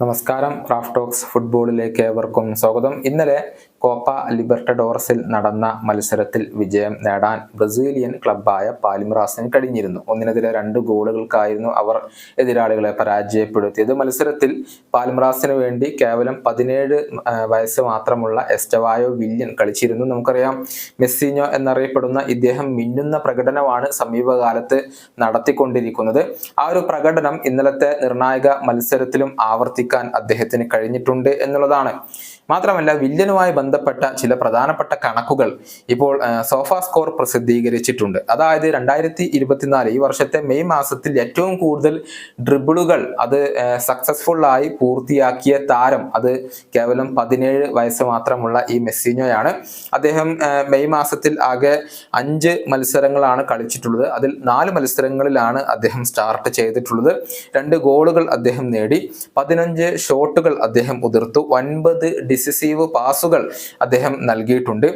നമസ്കാരം ക്രാഫ്റ്റോക്സ് ഫുട്ബോളിലേക്ക് ഏവർക്കും സ്വാഗതം. ഇന്നലെ കോപ്പ ലിബർട്ടഡോറസിൽ നടന്ന മത്സരത്തിൽ വിജയം നേടാൻ ബ്രസീലിയൻ ക്ലബായ പാലിമറാസിന് കഴിഞ്ഞിരുന്നു. ഒന്നിനെതിരെ രണ്ട് ഗോളുകൾക്കായിരുന്നു അവർ എതിരാളികളെ പരാജയപ്പെടുത്തിയത്. മത്സരത്തിൽ പാലിമറാസിന് വേണ്ടി കേവലം പതിനേഴ് വയസ്സ് മാത്രമുള്ള എസ്റ്റവായോ വില്യൻ കളിച്ചിരുന്നു. നമുക്കറിയാം മെസ്സിനോ എന്നറിയപ്പെടുന്ന ഇദ്ദേഹം മിന്നുന്ന പ്രകടനമാണ് സമീപകാലത്ത് നടത്തിക്കൊണ്ടിരിക്കുന്നത്. ആ ഒരു പ്രകടനം ഇന്നലത്തെ നിർണായക മത്സരത്തിലും ആവർത്തിക്കാൻ അദ്ദേഹത്തിന് കഴിഞ്ഞിട്ടുണ്ട് എന്നുള്ളതാണ്. മാത്രമല്ല വില്യനുമായി ബന്ധപ്പെട്ട ചില പ്രധാനപ്പെട്ട കണക്കുകൾ ഇപ്പോൾ സോഫ സ്കോർ പ്രസിദ്ധീകരിച്ചിട്ടുണ്ട്. അതായത് രണ്ടായിരത്തി ഇരുപത്തിനാല് ഈ വർഷത്തെ മെയ് മാസത്തിൽ ഏറ്റവും കൂടുതൽ ഡ്രിബിളുകൾ അത് സക്സസ്ഫുൾ ആയി പൂർത്തിയാക്കിയ താരം അത് കേവലം പതിനേഴ് വയസ്സ് മാത്രമുള്ള ഈ മെസ്സിനോയാണ്. അദ്ദേഹം മെയ് മാസത്തിൽ ആകെ അഞ്ച് മത്സരങ്ങളാണ് കളിച്ചിട്ടുള്ളത്. അതിൽ നാല് മത്സരങ്ങളിലാണ് അദ്ദേഹം സ്റ്റാർട്ട് ചെയ്തിട്ടുള്ളത്. രണ്ട് ഗോളുകൾ അദ്ദേഹം നേടി. പതിനഞ്ച് ഷോട്ടുകൾ അദ്ദേഹം ഉതിർത്തു. ഒൻപത് ഡിസിസീവ് പാസുകൾ അദ്ദേഹം നൽകിയിട്ടുണ്ട്.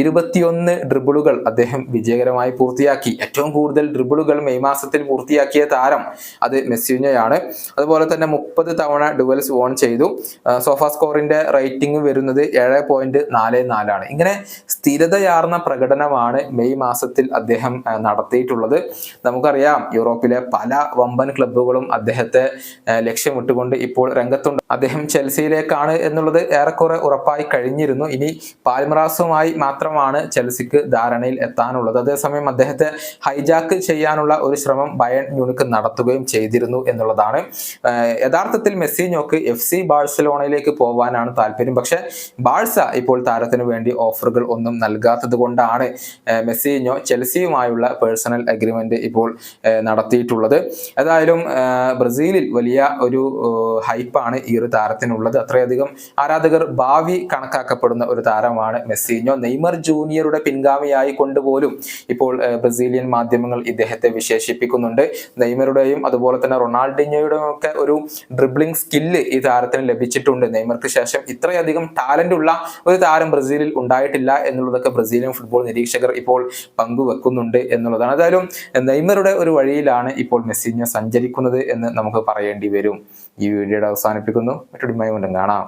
ഇരുപത്തിയൊന്ന് ഡ്രിബിളുകൾ അദ്ദേഹം വിജയകരമായി പൂർത്തിയാക്കി. ഏറ്റവും കൂടുതൽ ഡ്രിബിളുകൾ മെയ് മാസത്തിൽ പൂർത്തിയാക്കിയ താരം അത് മെസ്സിനോയാണ് അതുപോലെ തന്നെ മുപ്പത് തവണ ഡുവൽസ് ഓൺ ചെയ്തു. സോഫാ സ്കോറിന്റെ റേറ്റിംഗ് വരുന്നത് ഏഴ് പോയിന്റ് നാല് നാലാണ് ഇങ്ങനെ സ്ഥിരതയാർന്ന പ്രകടനമാണ് മെയ് മാസത്തിൽ അദ്ദേഹം നടത്തിയിട്ടുള്ളത്. നമുക്കറിയാം യൂറോപ്പിലെ പല വമ്പൻ ക്ലബ്ബുകളും അദ്ദേഹത്തെ ലക്ഷ്യമിട്ടുകൊണ്ട് ഇപ്പോൾ രംഗത്തുണ്ട്. അദ്ദേഹം ചെൽസിയിലേക്കാണ് എന്നുള്ളത് ഏറെക്കുറെ ഉറപ്പായി കഴിഞ്ഞിരുന്നു. ഇനി പാൽമറാസുമായി മാത്രമാണ് ചെൽസിക്ക് ധാരണയിൽ എത്താനുള്ളത്. അതേസമയം അദ്ദേഹത്തെ ഹൈജാക്ക് ചെയ്യാനുള്ള ഒരു ശ്രമം ബയൺ മ്യൂണിക്ക് നടത്തുകയും ചെയ്തിരുന്നു എന്നുള്ളതാണ്. യഥാർത്ഥത്തിൽ മെസ്സിനോക്ക് എഫ് സി ബാഴ്സലോണയിലേക്ക് പോകാനാണ് താല്പര്യം. പക്ഷെ ബാഴ്സ ഇപ്പോൾ താരത്തിന് വേണ്ടി ഓഫറുകൾ ഒന്നും നൽകാത്തത് കൊണ്ടാണ് മെസ്സിനോ ചെൽസിയുമായുള്ള പേഴ്സണൽ അഗ്രിമെന്റ് ഇപ്പോൾ നടത്തിയിട്ടുള്ളത്. ഏതായാലും ബ്രസീലിൽ വലിയ ഒരു ഹൈപ്പാണ് ഈ ഒരു താരത്തിനുള്ളത്. അത്രയധികം ആരാധകർ ഭാവി കണക്കാക്കപ്പെടുന്ന ഒരു താരമാണ് മെസ്സിനോ. നെയ്മർ ജൂനിയറുടെ പിൻഗാമിയായി കൊണ്ടുപോലും ഇപ്പോൾ ബ്രസീലിയൻ മാധ്യമങ്ങൾ ഇദ്ദേഹത്തെ വിശേഷിപ്പിക്കുന്നുണ്ട്. നെയ്മറുടെയും അതുപോലെ തന്നെ റൊണാൾഡിനോയുടെയും ഒക്കെ ഒരു ഡ്രിബ്ലിംഗ് സ്കില്ല് ഈ താരത്തിന് ലഭിച്ചിട്ടുണ്ട്. നെയ്മർക്ക് ശേഷം ഇത്രയധികം ടാലന്റ് ഉള്ള ഒരു താരം ബ്രസീലിൽ ഉണ്ടായിട്ടില്ല എന്നുള്ളതൊക്കെ ബ്രസീലിയൻ ഫുട്ബോൾ നിരീക്ഷകർ ഇപ്പോൾ പങ്കുവെക്കുന്നുണ്ട് എന്നുള്ളതാണ്. ഏതായാലും നെയ്മറുടെ ഒരു വഴിയിലാണ് ഇപ്പോൾ മെസ്സിഞ്ഞോ സഞ്ചരിക്കുന്നത് എന്ന് നമുക്ക് പറയേണ്ടി വരും. ഈ വീഡിയോയുടെ അവസാനിപ്പിക്കുന്നു. മറ്റൊരു വീണ്ടും കാണാം.